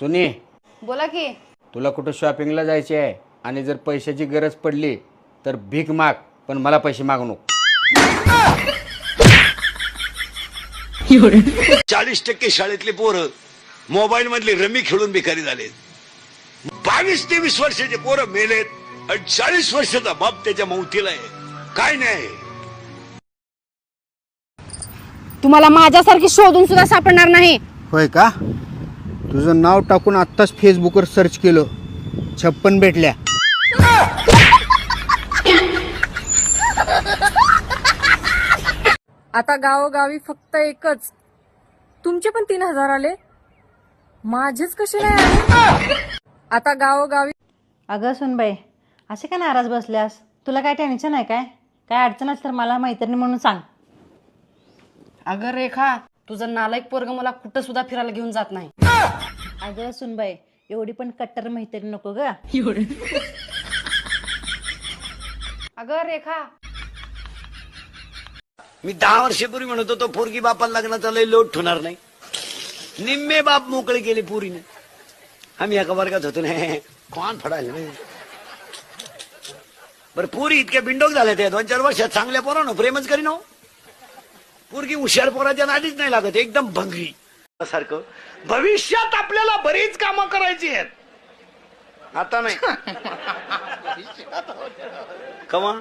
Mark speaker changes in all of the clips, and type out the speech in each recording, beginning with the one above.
Speaker 1: सुनी
Speaker 2: बोला की.
Speaker 1: तुला कुठं शॉपिंगला जायचे आहे? आणि जर पैशाची गरज पडली तर भीक माग पण मला पैसे मागू नको.
Speaker 3: चाळीस टक्के शाळेतले पोरं मोबाईल मधली रमी खेळून भिकारी झालेत बावीस तेवीस वर्षाचे पोरं मेलेत आणि चाळीस वर्षाचा बाप त्याच्या मौतीला आहे. काय नाही.
Speaker 2: तुम्हाला माझ्यासारखी शोधून सुद्धा सापडणार नाही.
Speaker 1: होय का? तुझं नाव टाकून आत्ताच फेसबुकवर सर्च केलं. छप्पन भेटल्या.
Speaker 4: आता गावोगावी फक्त एकच. तुमचे पण तीन हजार आले. माझेच कसे नाही आले? आता गावोगावी
Speaker 5: अगं सुनबाई असे का नाराज बसल्यास? तुला काय टेन्शन आहे काय? काय अडचण असेल तर मला मैत्रिणी म्हणून सांग.
Speaker 2: अगं रेखा तुझं नालायक पोरग मला कुठं सुद्धा फिरायला घेऊन जात नाही.
Speaker 5: अगं सुनबाई एवढी पण कट्टर मैत्रीण नको ग.
Speaker 2: अगं रेखा.
Speaker 3: मी दहा वर्षापूर्वी म्हणत होतो पोरगी बापाला लग्नाचा लय लोट होणार नाही. निम्मे बाप मोकळे केले पुरीने. आम्ही एका वर्गात होतो ना कोण फडायला नाही. बरं पुरी इतक्या बिंडोक झाल्या त्या दोन चार वर्षात. चांगल्या पोरानं प्रेमच करीन हो. पोरगी हुशार पोराच्या नादीच नाही लागत एकदम भंगरी. सारखं. भविष्यात आपल्याला बरीच कामं करायची आहेत. आता नाही. कमा?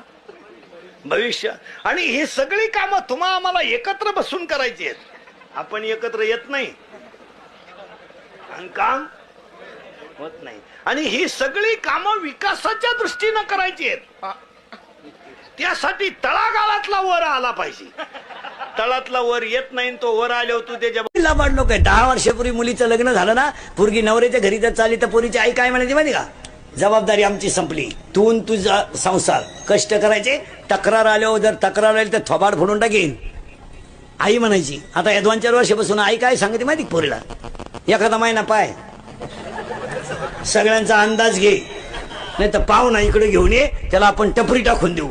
Speaker 3: भविष्य. आणि ही सगळी कामं तुम्हा आम्हाला एकत्र बसून करायची आहेत. आपण एकत्र येत नाही. आणि काम होत नाही. आणि ही सगळी कामं विकासाच्या दृष्टीनं करायची आहेत. त्यासाठी तळागाळातला वर आला पाहिजे. तळातला वर येत नाही तो वर आल्यावर तू त्याच्या
Speaker 6: वाढलो काय? दहा वर्षापूर्वी मुलीचं लग्न झालं ना पूर्गी नवऱ्याच्या घरी जर चालली तर पोरीची आई काय म्हणायची माहिती का? जबाबदारी आमची संपली. तू तुझा संसार. कष्ट करायचे तक्रार आल्यावर जर तक्रार आली तर थोबाड फोडून टाकेन. आई म्हणायची आता या दोन चार वर्षापासून आई काय सांगते माहिती पोरीला? एखादा महिना पाय. सगळ्यांचा अंदाज घे. नाही तर पाव ना इकडे घेऊन ये त्याला आपण टपरी टाकून देऊ.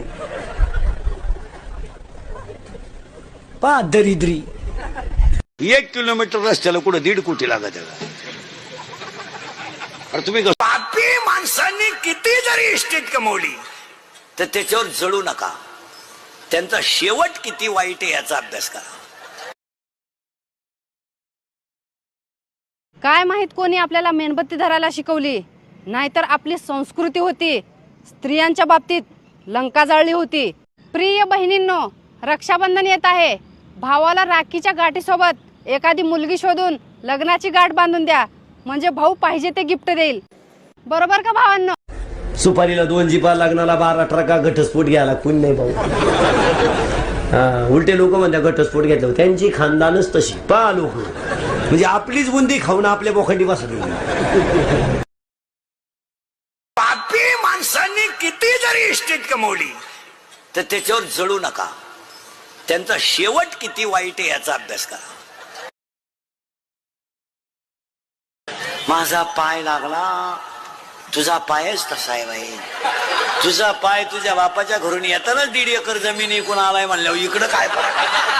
Speaker 6: पा दरिद्री.
Speaker 3: एक किलोमीटर रस्त्याला कुठं दीड कोटी लागत आहे. अरे तुम्ही पापी माणसांनी किती जरी इस्टेट कमवली तर त्याच्यावर जळू नका. त्यांचा शेवट किती वाईट आहे याचा अभ्यास करा.
Speaker 2: काय माहीत कोणी आपल्याला मेणबत्ती धरायला शिकवली? नाहीतर आपली संस्कृती होती स्त्रियांच्या बाबतीत लंका जाळली होती. प्रिय बहिणींनो रक्षाबंधन येत आहे. भावाला राखीच्या गाठीसोबत एखादी मुलगी शोधून लग्नाची गाठ बांधून द्या. म्हणजे भाऊ पाहिजे ते गिफ्ट देईल. बरोबर का भावांनो?
Speaker 6: सुपारीला दोन जिपा लग्नाला बारा ट्रका घटस्फोट घ्यायला कुणी नाही भाऊ. उलटे लोक म्हणतात घटस्फोट घेतलं त्यांची खानदानच तशी. पा लोक. म्हणजे आपलीच बुंदी खाऊन आपल्या बोखंडी बसली.
Speaker 3: पापी माणसांनी किती जरी इस्टेट कमवली तर त्याच्यावर जळू नका. त्यांचा शेवट किती वाईट आहे याचा अभ्यास करा. माझा पाय लागला. तुझा पायच तसा आहे बाई. तुझा पाय तुझ्या बापाच्या घरून येतानाच दीड एकर जमीन इकून आलाय म्हणल्यावर इकडं काय फरक